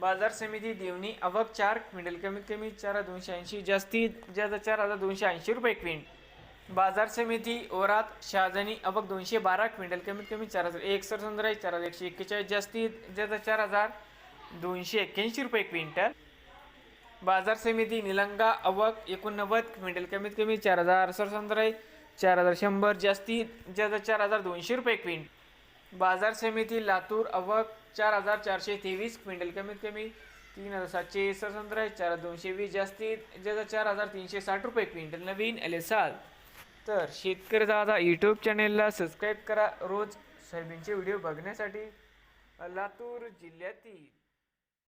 बाजार समिती देवणी आवक चार क्विंटल कमीत कमी चार हजार दोनशे ऐंशी जास्तीत जास्त चार हजार दोनशे ऐंशी रुपये क्विंट बाजार समिती ओरात शहाजनी आवक दोनशे बारा क्विंटल कमीत कमी चार हजार एक सरसंद्राई चार हजार एकशे एक्केचाळीस जास्तीत जास्त चार हजार दोनशे एक्क्याऐंशी रुपये क्विंटल. बाजार समिती निलंगा आवक एकोणनव्वद क्विंटल कमीत कमी चार हजार सरसंद्राई चार हजार शंभर जास्तीत जास्त चार हजार दोनशे रुपये क्विंट बाजार समिती लातूर अवक चार हजार चारशे तेवीस क्विंटल कमीत कमी तीन हजार सातशे सरसंद्राई चार दोनशे वीस जास्तीत ज्याचा चार हजार तीनशे साठ रुपये क्विंटल नवीन आले साल तर शेतकरी दादा यूट्यूब चॅनेलला सबस्क्राईब करा. रोज सोयाबीनचे व्हिडिओ बघण्यासाठी लातूर जिल्ह्यातील